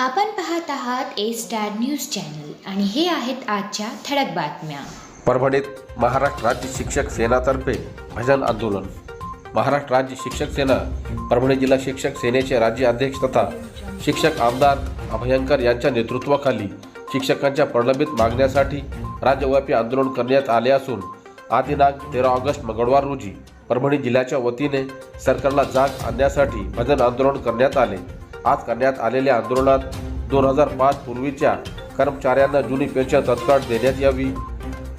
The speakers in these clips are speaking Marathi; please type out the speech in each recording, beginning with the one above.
आपण पाहत आहात ए स्टार न्यूज चॅनल आणि हे आहेत आजच्या ठळक बातम्या. परभणीत महाराष्ट्र राज्य शिक्षक सेनातर्फे भजन आंदोलन. महाराष्ट्र राज्य शिक्षक सेना परभणी जिल्हा शिक्षक सेनेचे राज्य अध्यक्ष तथा शिक्षक आमदार अभयंकर यांच्या नेतृत्वाखाली शिक्षकांच्या प्रलंबित मागण्यासाठी राज्यव्यापी आंदोलन करण्यात आले असून आदिनाग तेरा ऑगस्ट मंगळवार रोजी परभणी जिल्ह्याच्या वतीने सरकारला जाग आणण्यासाठी भजन आंदोलन करण्यात आले. आज करण्यात आलेल्या आंदोलनात दोन हजार पाच पूर्वीच्या कर्मचाऱ्यांना जुनी पेन्शन तत्काळ देण्यात यावी.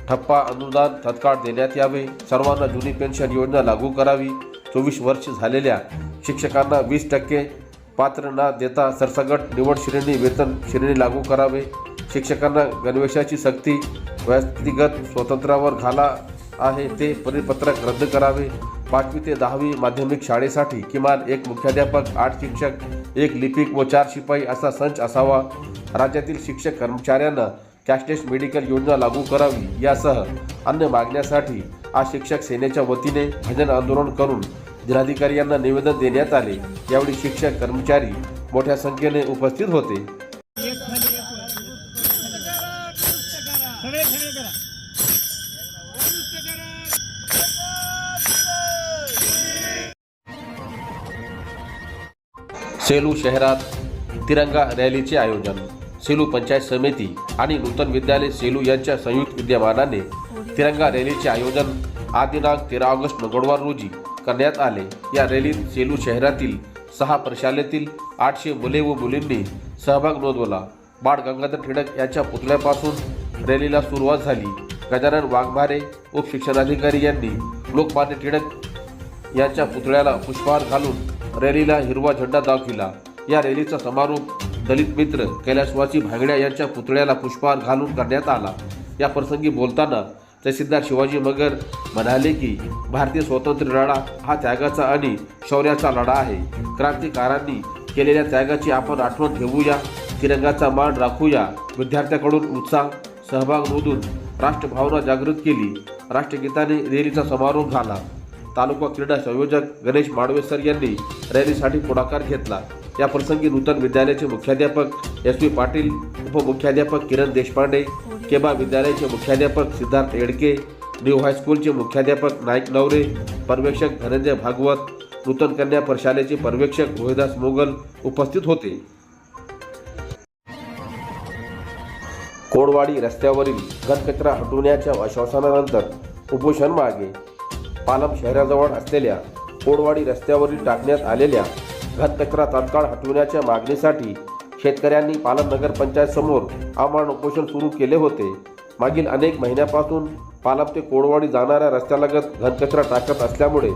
ठप्पा अनुदान तत्काळ देण्यात यावे. सर्वांना जुनी पेन्शन योजना लागू करावी. चोवीस वर्ष झालेल्या शिक्षकांना वीस टक्के पात्र न देता सरसगट निवड श्रेणी वेतन श्रेणी लागू करावे. शिक्षकांना गणवेशाची सक्ती व्यक्तिगत स्वातंत्र्यावर घाला आहे ते परिपत्रक रद्द करावे. पाचवी ते दहावी माध्यमिक शाळेसाठी किमान एक मुख्याध्यापक आठ शिक्षक एक लिपिक व चार शिपाई असा संच असावा. राज्यातील शिक्षक कर्मचाऱ्यांना कॅशलेस मेडिकल योजना लागू करावी यासह अन्य मागण्यासाठी आज शिक्षक सेनेच्या वतीने भजन आंदोलन करून जिल्हाधिकारी यांना निवेदन देण्यात आले. यावेळी शिक्षक कर्मचारी मोठ्या संख्येने उपस्थित होते. सेलू शहरात तिरंगा रॅलीचे आयोजन. सेलू पंचायत समिती आणि नूतन विद्यालय सेलू यांच्या संयुक्त विद्यमानाने तिरंगा रॅलीचे आयोजन आज दिनांक तेरा ऑगस्ट मंगळवार रोजी करण्यात आले. या रॅलीत सेलू शहरातील सहा प्रशालेतील आठशे मुले व मुलींनी सहभाग नोंदवला. बाळ गंगाधर टिळक यांच्या पुतळ्यापासून रॅलीला सुरुवात झाली. गजानन वाघमारे उपशिक्षणाधिकारी यांनी लोकमान्य टिळक यांच्या पुतळ्याला पुष्पहार घालून रॅलीला हिरवा झेंडा दाखविला. या रॅलीचा समारोप दलित मित्र कैलाशवासी भांगड्या यांच्या पुतळ्याला पुष्पहार घालून करण्यात आला. या प्रसंगी बोलताना तहसीलदार शिवाजी मगर म्हणाले की भारतीय स्वातंत्र्य लढा हा त्यागाचा आणि शौर्याचा लढा आहे. क्रांतिकारांनी केलेल्या त्यागाची आपण आठवण ठेवूया तिरंगाचा मान राखूया विद्यार्थ्याकडून उत्साह सहभाग नोंदून राष्ट्रभावना जागृत केली. राष्ट्रगीताने रॅलीचा समारोप झाला. तालुका क्रीडा संयोजक गणेश माडवेसर यांनी रॅलीसाठी पुढाकार घेतला. या प्रसंगी नूतन विद्यालयाचे मुख्याध्यापक एस व्ही पाटील उपमुख्याध्यापक किरण देशपांडे केबा विद्यालयाचे मुख्याध्यापक सिद्धार्थ येडके न्यू हायस्कूलचे मुख्याध्यापक नाईक नवरे पर्यवेक्षक धनंजय भागवत नूतन कन्या प्रशालेचे पर्यवेक्षक रोहिदास मोगल उपस्थित होते. कोडवाडी रस्त्यावरील घनकचरा हटवण्याच्या आश्वासनानंतर उपोषण मागे. पालम शहराजवळ असलेल्या कोडवाडी रस्त्यावरील टाकण्यात आलेल्या घनकचरा तात्काळ हटवण्याच्या मागणीसाठी शेतकऱ्यांनी पालम नगर पंचायत आमरण उपोषण सुरू केले होते. मागील अनेक महिन्यापासून पालम ते कोडवाडी जाणाऱ्या रस्त्यालगत घनकचरा टाकत असल्यामुळे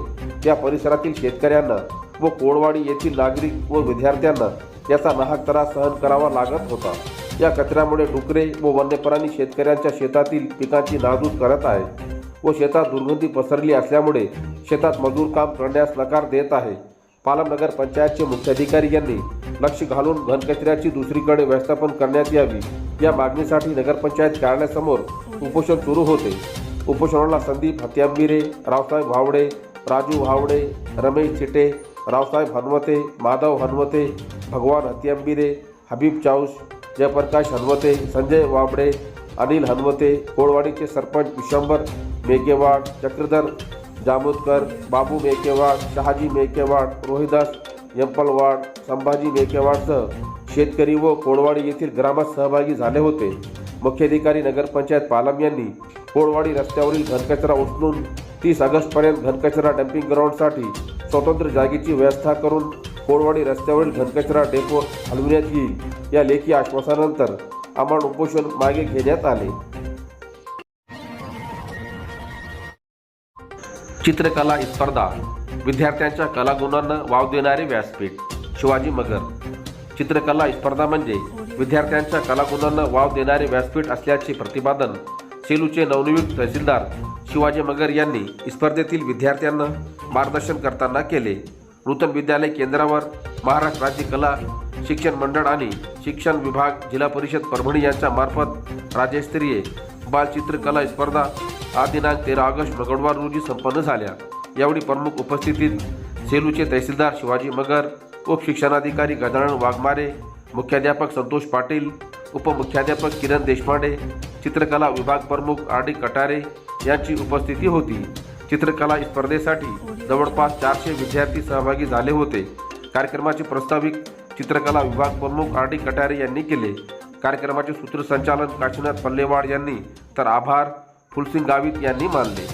या परिसरातील शेतकऱ्यांना व कोडवाडी येथील नागरिक व विद्यार्थ्यांना याचा नाहक त्रास सहन करावा लागत होता. या कचऱ्यामुळे डुकरे व वन्यप्राणी शेतकऱ्यांच्या शेतातील पिकांची नासधूस करत आहे व शेतात दुर्गंधी पसरली असल्यामुळे शेतात मजूर काम करण्यास नकार देत आहे. पालमनगर पंचायतचे मुख्याधिकारी यांनी लक्ष घालून घनकचऱ्याची दुसरीकडे व्यवस्थापन करण्यात यावी या मागणीसाठी नगरपंचायत कार्यालयासमोर उपोषण सुरू होते. उपोषणाला संदीप हत्यांबिरे रावसाहेब भावडे राजू भावडे रमेश चिटे रावसाहेब हनवते माधव हनवते भगवान हत्यांबिरे हबीब चाऊस जयप्रकाश हनवते संजय वाबडे अनिल हनवते कोळवाडीचे सरपंच विशंबर मेकेवाड चक्रधर जामोदकर बाबू मेकेवाड शहाजी मेकेवाड रोहिदास यंपलवाड संभाजी मेकेवाडसह शेतकरी व कोळवाडी येथील ग्रामात सहभागी झाले होते. मुख्याधिकारी नगरपंचायत पालम यांनी कोळवाडी रस्त्यावरील घनकचरा उचलून तीस ऑगस्टपर्यंत घनकचरा डम्पिंग ग्राउंडसाठी स्वतंत्र जागेची व्यवस्था करून कोळवाडी रस्त्यावरील घनकचरा डेपो हलविण्यात येईल या लेखी आश्वासानंतर आम्हाला उपोषण मागे घेण्यात आले. चित्रकला स्पर्धा. विद्यार्थ्यांच्या कलागुणांना वाव देणारे व्यासपीठ. शिवाजी मगर. चित्रकला स्पर्धा म्हणजे विद्यार्थ्यांच्या कलागुणांना वाव देणारे व्यासपीठ असल्याचे प्रतिपादन सेलूचे नवनियुक्त तहसीलदार शिवाजी मगर यांनी स्पर्धेतील विद्यार्थ्यांना मार्गदर्शन करताना केले. नूतन विद्यालय केंद्रावर महाराष्ट्र राज्य कला शिक्षण मंडळ आणि शिक्षण विभाग जिल्हा परिषद परभणी यांच्या मार्फत राज्यस्तरीय बालचित्रकला स्पर्धा आज दिनांक तेरा ऑगस्ट मंगळवार रोजी संपन्न झाल्या. यावेळी प्रमुख उपस्थितीत सेलूचे तहसीलदार शिवाजी मगर उपशिक्षणाधिकारी गजानन वाघमारे मुख्याध्यापक संतोष पाटील उपमुख्याध्यापक किरण देशपांडे चित्रकला विभाग प्रमुख आर डी कटारे यांची उपस्थिती होती. चित्रकला स्पर्धेसाठी जवळपास चारशे विद्यार्थी सहभागी झाले होते. कार्यक्रमाचे प्रस्ताविक चित्रकला विभाग प्रमुख आर डी कटारे यांनी केले. कार्यक्रमाचे सूत्रसंचालन काशीनाथ पल्लेवाड यांनी तर आभार फुलसिंग गावित यांनी मानले.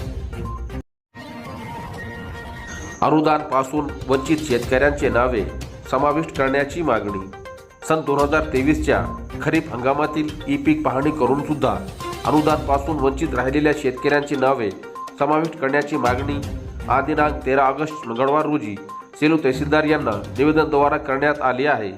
अनुदानपासून वंचित शेतकऱ्यांचे नावे समाविष्ट करण्याची मागणी. सन दोन हजार तेवीसच्या खरीप हंगामातील ई पीक पाहणी करून सुद्धा अनुदानपासून वंचित राहिलेल्या शेतकऱ्यांची नावे समाविष्ट करण्याची मागणी आदिनांक तेरा ऑगस्ट मंगळवार रोजी सेलू तहसीलदार यांना निवेदनद्वारा करण्यात आली आहे.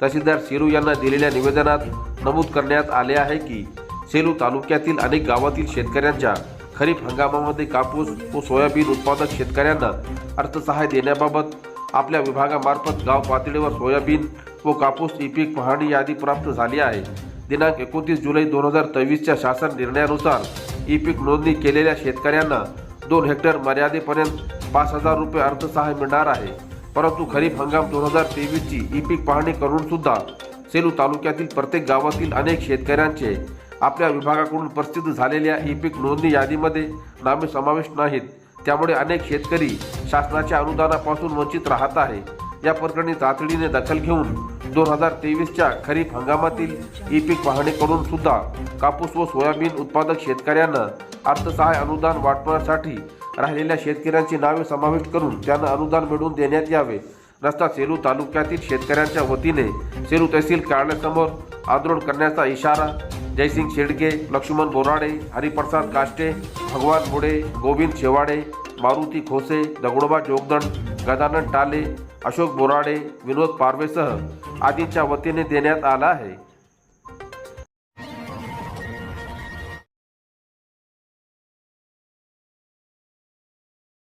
तहसीलदार सेलू यांना दिलेल्या निवेदनात नमूद करण्यात आले आहे की सेलू तालुक्यातील अनेक गावातील शेतकऱ्यांच्या खरीप हंगामामध्ये कापूस व सोयाबीन उत्पादक शेतकऱ्यांना अर्थसहाय्य देण्याबाबत आपल्या विभागामार्फत गाव पातळीवर सोयाबीन व कापूस ई पीक पाहणी यादी प्राप्त झाली आहे. दिनांक एकोणतीस जुलै दोन हजार तेवीसच्या शासन निर्णयानुसार ई पीक नोंदणी केलेल्या शेतकऱ्यांना दोन हेक्टर मर्यादेपर्यंत पाच हजार रुपये अर्थसहाय्य मिळणार आहे. परंतु खरीप हंगाम दोन हजार तेवीसची ई पीक पाहणी करून सुद्धा सेलू तालुक्यातील प्रत्येक गावातील अनेक शेतकऱ्यांचे आपल्या विभागाकडून प्रसिद्ध झालेल्या ई पीक नोंदणी यादीमध्ये नामे समाविष्ट नाहीत. त्यामुळे अनेक शेतकरी शासनाच्या अनुदानापासून वंचित राहत आहे. या प्रकरणी तातडीने दखल घेऊन दोन हजार तेवीसच्या खरीप हंगामातील ई पीक पाहणी करून सुद्धा कापूस व सोयाबीन उत्पादक शेतकऱ्यांना अर्थसहाय्य अनुदान वाटण्यासाठी राहिलेल्या शेतकऱ्यांची नावे समाविष्ट करून त्यांना अनुदान मिळवून देण्यात यावे. रस्ता सेलू तालुक्यातील शेतकऱ्यांच्या वतीने सेलू तहसील कार्यालयासमोर आंदोलन करण्याचा इशारा जयसिंग शेडके लक्ष्मण बोराडे हरिप्रसाद काष्टे भगवान मुडे गोविंद शेवाडे मारुती खोसे दगडोबा जोगदंड गजानन टाले अशोक बोराडे विनोद पारवेसह आदींच्या वतीने देण्यात आला आहे.